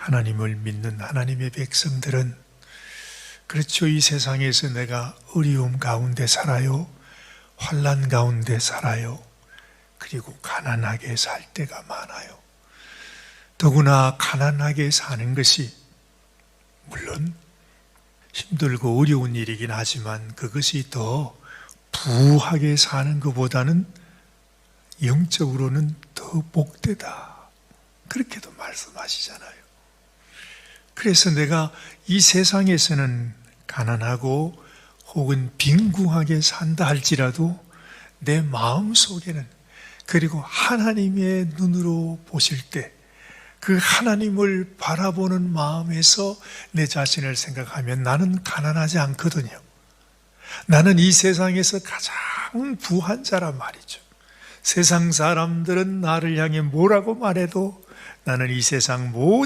하나님을 믿는 하나님의 백성들은 그렇죠. 이 세상에서 내가 어려움 가운데 살아요. 환란 가운데 살아요. 그리고 가난하게 살 때가 많아요. 더구나 가난하게 사는 것이 물론 힘들고 어려운 일이긴 하지만 그것이 더 부하게 사는 것보다는 영적으로는 더 복되다. 그렇게도 말씀하시잖아요. 그래서 내가 이 세상에서는 가난하고 혹은 빈궁하게 산다 할지라도 내 마음 속에는 그리고 하나님의 눈으로 보실 때 그 하나님을 바라보는 마음에서 내 자신을 생각하면 나는 가난하지 않거든요. 나는 이 세상에서 가장 부한 자란 말이죠. 세상 사람들은 나를 향해 뭐라고 말해도 나는 이 세상 모든